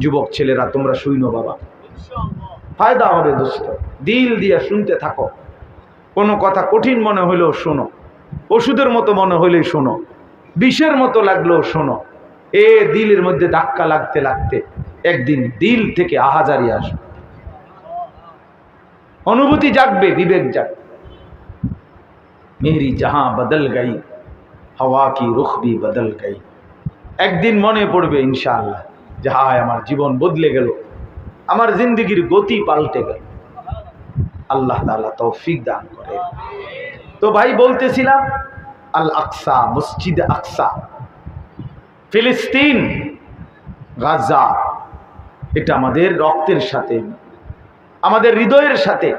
যুবক ছেলেরা, তোমরা শুইনো বাবা। ফায়দা হবে দোস্ত, দিল দিয়ে শুনতে থাকো। কোনো কথা কঠিন মনে হইলেও শোনো। ওষুধের মতো মনে হইলেই শোনো। বিষের মতো লাগলেও শোনো। এ দিলের মধ্যে ধাক্কা লাগতে লাগতে একদিন দিল থেকে আহাজারি আসবে। অনুভূতি জাগবে, বিবেক জাগবে। মেরি জাহাঁ বদল গাই, হওয়া কি রুখ भी বদল গাই। একদিন মনে পড়বে ইনশাআল্লাহ। যে হায় আমার জীবন বদলে গেল। আমার জিন্দগির গতি পাল্টে গেল। আল্লাহ তাআলা তৌফিক দান করে। তো ভাই, বলতেছিলাম, আল আকসা, মসজিদ আকসা। ফিলিস্তিন, গাজা, এটা আমাদের রক্তের সাথে, আমাদের হৃদয়ের সাথে,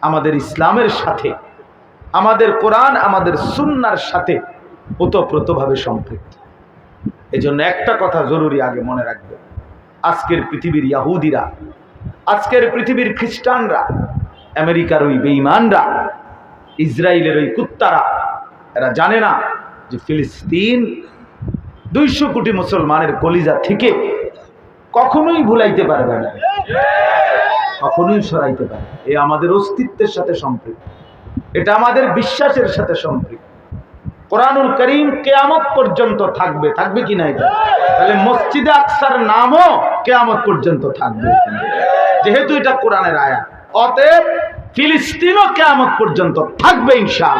আমাদের ইসলামের সাথে, আমাদের কোরআন, আমাদের সুন্নার সাথে ওতপ্রোতভাবে সম্পৃক্ত। এজন্য একটা কথা জরুরি আগে মনে রাখবে। আজকের পৃথিবীর ইয়াহুদিরা, আজকের পৃথিবীর খ্রিস্টানরা, আমেরিকার ওই বেঈমানরা ইসরায়েলের ওই কুত্তারা, এরা জানে না যে ফিলিস্তিন দুইশো কোটি মুসলমানের কলিজা থেকে কখনোই ভুলাইতে পারবে না। কখনোই সরাইতে পারবে এ আমাদের অস্তিত্বের সাথে সম্পৃক্ত। এটা আমাদের বিশ্বাসের সাথে সম্পৃক্ত। কোরআনুল করিম কেয়ামত পর্যন্ত থাকবে। থাকবে কি না এটা তাহলে মসজিদে আকসার নামও কেয়ামত পর্যন্ত থাকবে। যেহেতু এটা কোরআনের আয়া অতএব ফিলিস্তিনও কেয়ামত পর্যন্ত থাকবে ইনশাল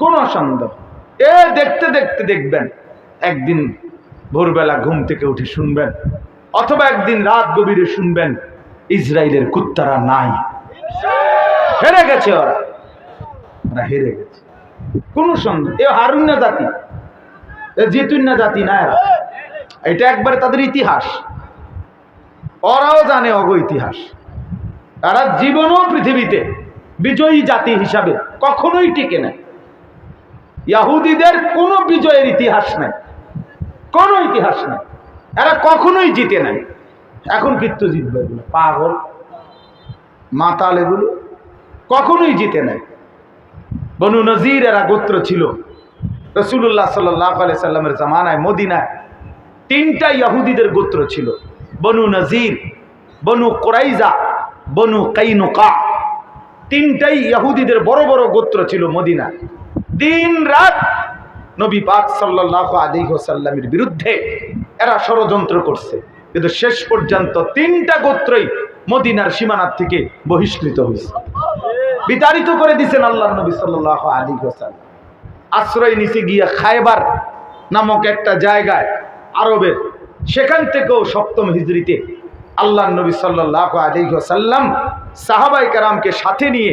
কোনো সন্দেহ। এ দেখতে দেখতে দেখবেন, একদিন ভোরবেলা ঘুম থেকে উঠে শুনবেন, অথবা একদিন রাত গভীরে শুনবেন ইসরায়েলের কুত্তারা নাই। হেরে গেছে ওরা। ওরা হেরে গেছে। কোন সন্দেহ এ হারুন না জাতি। এ জিতুন জাতি না এরা। এটা একবারে তাদের ইতিহাস। ওরাও জানে অগ ইতিহাস। তারা জীবনও পৃথিবীতে বিজয়ী জাতি হিসাবে কখনোই টিকে নেয় ইয়াহুদিদের কোনো বিজয়ের ইতিহাস নাই। কোনো ইতিহাস নাই। এরা কখনোই জিতে নাই। এখন কিন্তু জিতবে এগুলো। পাগল। মাতাল এগুলো। কখনোই জিতে নাই। বনু নজির এরা গোত্র ছিল। রসুল্লাহ সাল্লাহ আলি সাল্লামের জামানায়, মদিনায় তিনটা ইয়াহুদিদের গোত্র ছিল। বনু নজির, বনু কোরাইজা, বনু কাইনুকা। তিনটাই ইয়াহুদিদের বড় বড় গোত্র ছিল মদিনায়। দিন রাত নবী পাক সাল্লাহ আলী সাল্লামের বিরুদ্ধে এরা ষড়যন্ত্র করছে। কিন্তু শেষ পর্যন্ত তিনটা গোত্রই মদিনার সীমানার থেকে বহিষ্কৃত হয়েছে। বিতাড়িত করে দিছেন আল্লাহ নবী সাল্লাহ আলী হোসাল্লাম আশ্রয় নিচে গিয়া খায়বার নামক একটা জায়গায় আরবের সেখান থেকেও সপ্তম হিজড়িতে আল্লাহ নবী সাল্লাহ আলী সাল্লাম সাহাবাই কারামকে সাথে নিয়ে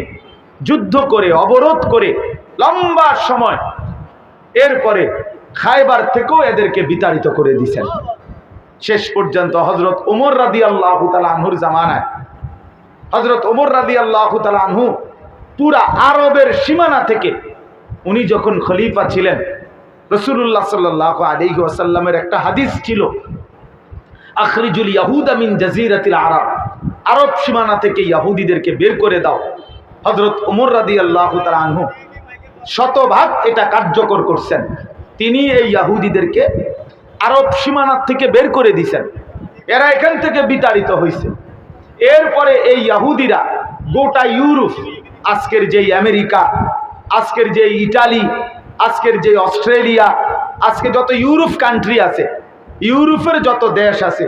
যুদ্ধ করে, অবরোধ করে লম্বা সময় এরপরে খায়বার থেকেও এদেরকে বিতাড়িত করে দিছেন। শেষ পর্যন্ত হজরত ওমর রাদি আল্লাহ আনহুর জামানায় হজরত ওমর রাদি আল্লাহ আনহু পুরা আরবের সীমানা থেকে উনি যখন খলিফা ছিলেন রসুল্লাহ সাল্লাহ আলী ওয়াসাল্লামের একটা হাদিস ছিল, আখরিজুল ইয়াহুদ আমিন জাজিরাতিল আরব আরব সীমানা থেকে ইয়াহুদিদেরকে বের করে দাও। হজরত ওমর রাদি আল্লাহ আনহু শতভাগ এটা কার্যকর করছেন। তিনি এই ইয়াহুদিদেরকে আরব সীমানার থেকে বের করে দিছেন। এরা এখান থেকে বিতাড়িত হয়েছে এরপরে এই ইয়াহুদিরা গোটা ইউরোপ আজকের যেই আমেরিকা, আজকের যে ইটালি, আজকের যে অস্ট্রেলিয়া, আজকে যত ইউরোপ কান্ট্রি আছে, ইউরোপের যত দেশ আছে,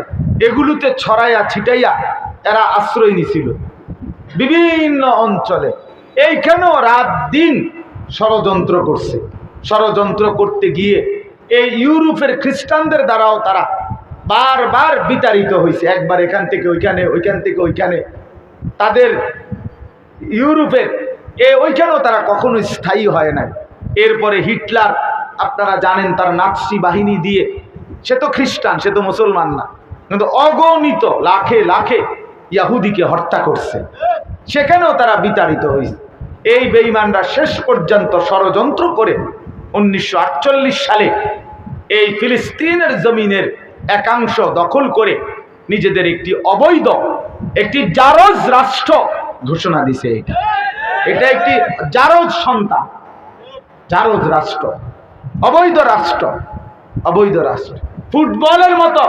এগুলোতে ছড়াইয়া ছিটাইয়া এরা আশ্রয় নিছিল। বিভিন্ন অঞ্চলে। এইখানেও রাত দিন ষড়যন্ত্র করছে। ষড়যন্ত্র করতে গিয়ে এই ইউরোপের খ্রিস্টানদের দ্বারাও তারা বারবার বিতাড়িত হয়েছে একবার এখান থেকে ওইখানে, ওইখান থেকে ওইখানে। তাদের ইউরোপের, এ ওইখানেও তারা কখনো স্থায়ী হয় নাই। এরপরে হিটলার, আপনারা জানেন তার নাৎসি বাহিনী দিয়ে, সে তো খ্রিস্টান, সে তো মুসলমান না, কিন্তু অগণিত লাখে লাখে ইয়াহুদিকে হত্যা করছে। সেখানেও তারা বিতাড়িত হয়েছে। এই বেঈমানরা শেষ পর্যন্ত ষড়যন্ত্র করে উনিশশো আটচল্লিশ সালে এই ফিলিস্তিনের জমিনের একাংশ দখল করে নিজেদের একটি অবৈধ, একটি জারজ রাষ্ট্র ঘোষণা দিছে এটা। এটা একটি জারজ সন্তান জারজ রাষ্ট্র, অবৈধ রাষ্ট্র অবৈধ রাষ্ট্র। ফুটবলের মতো,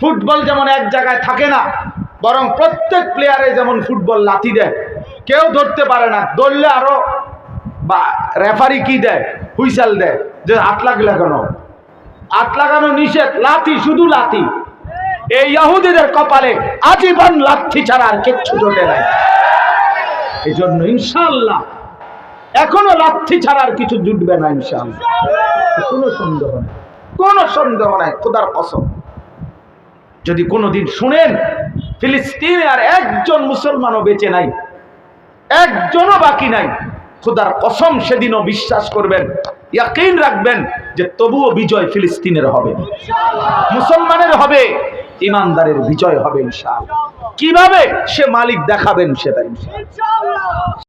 ফুটবল যেমন এক জায়গায় থাকে না, বরং প্রত্যেক প্লেয়ারে যেমন ফুটবল লাথি দেয়, কেউ ধরতে পারে না ধরলে আরও বা রেফারি কি দেয়, হুইসাল দেয়, যে আট লাগলে কেন? আট লাগানো নিষেধ, লাথি, শুধু লাথি। এই ইয়াহুদিদের কপালে আজীবন লাথি ছাড়া আর কিচ্ছু জোটে নাই। এই জন্য ইনশাল্লাহ এখনও লাথি ছাড়া আর কিছু জুটবে না ইনশাল্লাহ কোনো সন্দেহ নেই। কোনো সন্দেহ নাই, খোদার কসম। যদি কোনোদিন শুনেন, ফিলিস্তিনে আর একজন মুসলমানও বেঁচে নাই, একজনও বাকি নাই, খোদার কসম সেদিনও বিশ্বাস করবেন, ইয়াকিন রাখবেন যে তবুও বিজয় ফিলিস্তিনের হবে। মুসলমানের হবে, ইমানদারের বিজয় হবে ইনশাআল্লাহ। কীভাবে সে মালিক দেখাবেন সেটা? ইনশাআল্লাহ